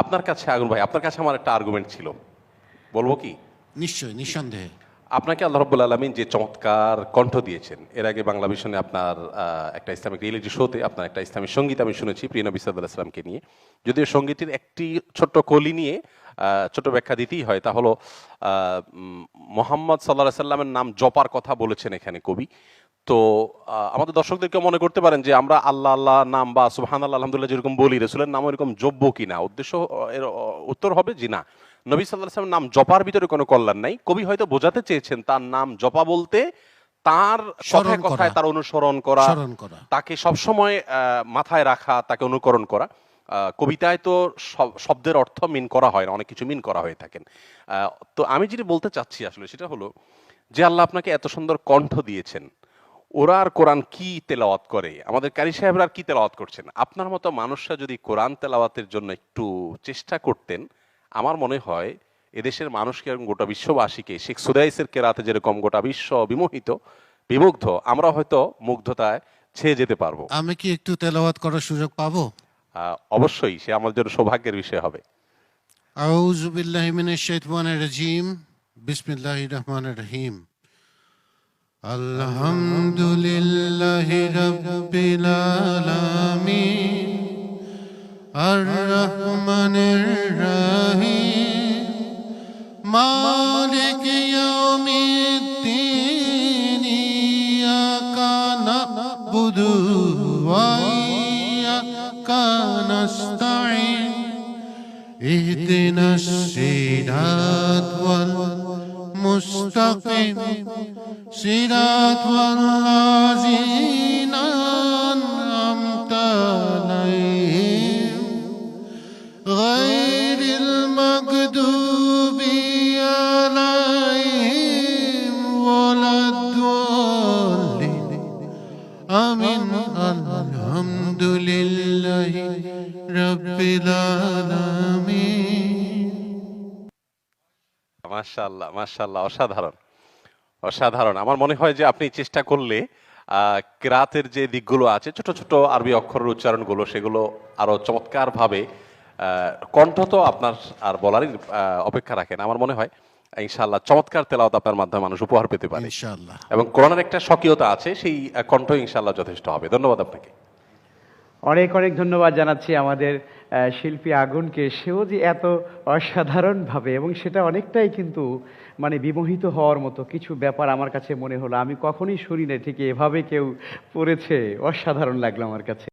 আপনার কাছে আগুন ভাই আপনার কাছে আমার একটা আর্গুমেন্ট ছিল। বলব কি? নিশ্চয়ই নিঃসন্দেহে। আপনাকে আল্লাহ রব্বুল আলমিন যে চমৎকার কণ্ঠ দিয়েছেন এর আগে বাংলা ভিশনে আপনার একটা ইসলামিক রিয়েলিটি শোতে আপনার একটা ইসলামিক সংগীত আমি শুনেছি প্রিয় নবী সাল্লাহ ইসলামকে নিয়ে। যদিও সঙ্গীতের একটি ছোট্ট কলি নিয়ে ছোট ব্যাখ্যা দিতেই হয় তা হলো মোহাম্মদ সাল্লাহ সাল্লামের নাম জপার কথা বলেছেন এখানে কবি। তো আমাদের দর্শকদেরকে মনে করতে পারেন যে আমরা আল্লাহ আল্লাহ নাম বা সুবহান আল্লাহ আলহামদুলিল্লাহ যেরকম বলি রসুলের নাম এরকম যোগ্য কিনা? উদ্দেশ্য এর উত্তর হবে জি না। নবী সাল্লাহ নাম জপার ভিতরে কোনো কল্যাণ নাই। কবি হয়তো বোঝাতে চেয়েছেন তার নাম জপা বলতে তার কথায় কথায় তার অনুসরণ করা তাকে সবসময় আহ, মাথায় রাখা তাকে অনুকরণ করা। আহ, কবিতায় তো সব- শব্দের অর্থ মিন করা হয় না অনেক কিছু মিন করা হয়ে থাকেন। আহ, তো আমি যেটি বলতে চাচ্ছি আসলে সেটা হলো যে আল্লাহ আপনাকে এত সুন্দর কণ্ঠ দিয়েছেন। ওরা আর কোরআন কি তেলাওয়াত করে? আমাদের কারি সাহেবরা আর কি তেলাওয়াত করছেন? আপনার মতো মানুষরা যদি কোরআন তেলাওয়াতের জন্য একটু চেষ্টা করতেন আমার মনে হয় এদেশের মানুষকে এবং গোটা বিশ্ববাসীকে শেখ সুদাইসের কেরাতে যেরকম গোটা বিশ্ব বিমোহিত বিমুগ্ধ আমরা হয়তো মুগ্ধতায় ছেয়ে যেতে পারব। আমি কি একটু তেলাওয়াত করার সুযোগ পাবো? অবশ্যই সে আমার জন্য সৌভাগ্যের বিষয় হবে। আউযু বিল্লাহি মিনাশ শাইতানির রাজিম বিসমিল্লাহির রহমানির রহিম। আলহামদুলিল্লাহি রাব্বিল আলামিন আর রহমানির রহিম, মালিক ইয়াউমিদ্দিন, ইয়াকা নাবুদু ওয়া ইয়াকা নাস্তাঈন, ইহদিনাস সিরাত ওয়াল والمستقيم صراط الذين أنعمت عليهم. غير المغضوب عليهم ولا الضالين. آمين. الحمد لله رب العالمين. মাশাল্লাহ মাশাল্লাহ অসাধারণ। অসাধারণ। আমার মনে হয় যে আপনি চেষ্টা করলে আহ, কেরাতের যে দিকগুলো আছে ছোট ছোট আরবি অক্ষরের উচ্চারণগুলো সেগুলো আরও চমৎকার ভাবে কণ্ঠ তো আপনার আর বলারই আহ, অপেক্ষা রাখেন। আমার মনে হয় ইনশাআল্লাহ চমৎকার তেলাওত আপনার মাধ্যমে মানুষ উপহার পেতে পারে। ইনশাআল্লাহ। এবং কোরআনের একটা স্বকীয়তা আছে সেই কণ্ঠ ইনশাআল্লাহ যথেষ্ট হবে। ধন্যবাদ আপনাকে। অনেক অনেক ধন্যবাদ জানাচ্ছি আমাদের শিল্পী আগুনকে সেও যে এত অসাধারণভাবে, এবং সেটা অনেকটাই কিন্তু মানে বিমোহিত হওয়ার মতো কিছু ব্যাপার আমার কাছে মনে হলো। আমি কখনই শুনি না ঠিক এভাবে কেউ পড়েছে। অসাধারণ লাগল আমার কাছে।